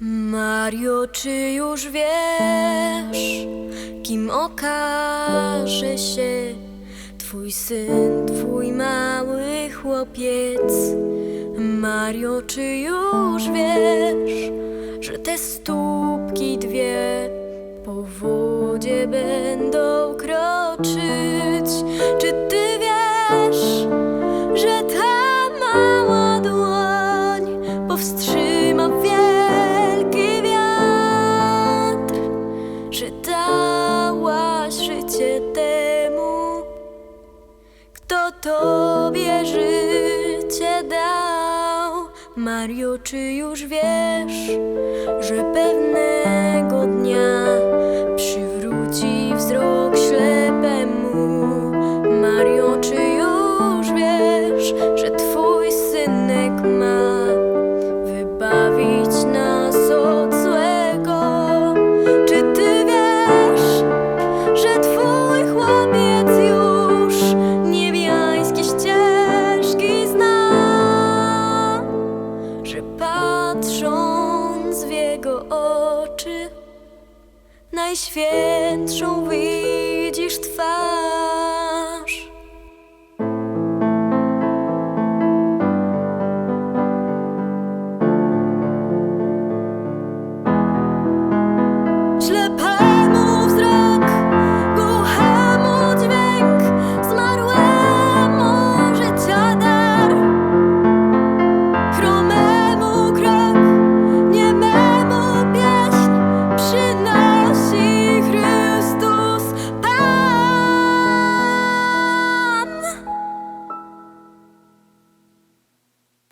Mario, czy już wiesz, kim okaże się Twój syn, twój mały chłopiec? Mario, czy już wiesz, że te stópki dwie po wodzie będą kroczyć? Czy ty wiesz, że ta mała dłoń powstrzyma wielki tobie życie dał. Mario, czy już wiesz, że pewnego dnia oczy, najświętszą widzisz twarz.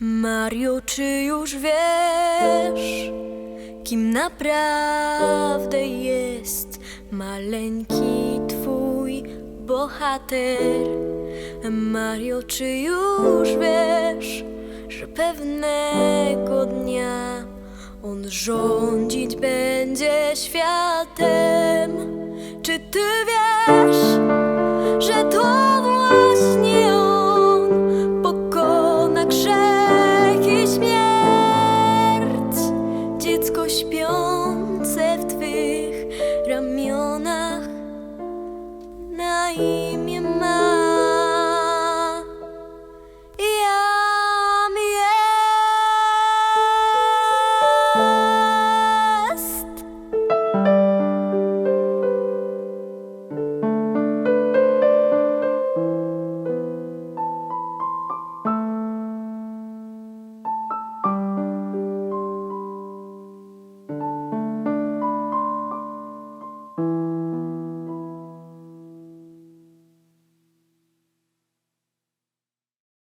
Mario, czy już wiesz? kim naprawdę jest maleńki twój bohater. Mario, czy już wiesz, że pewnego dnia on rządzić będzie światem? dziecko śpiące.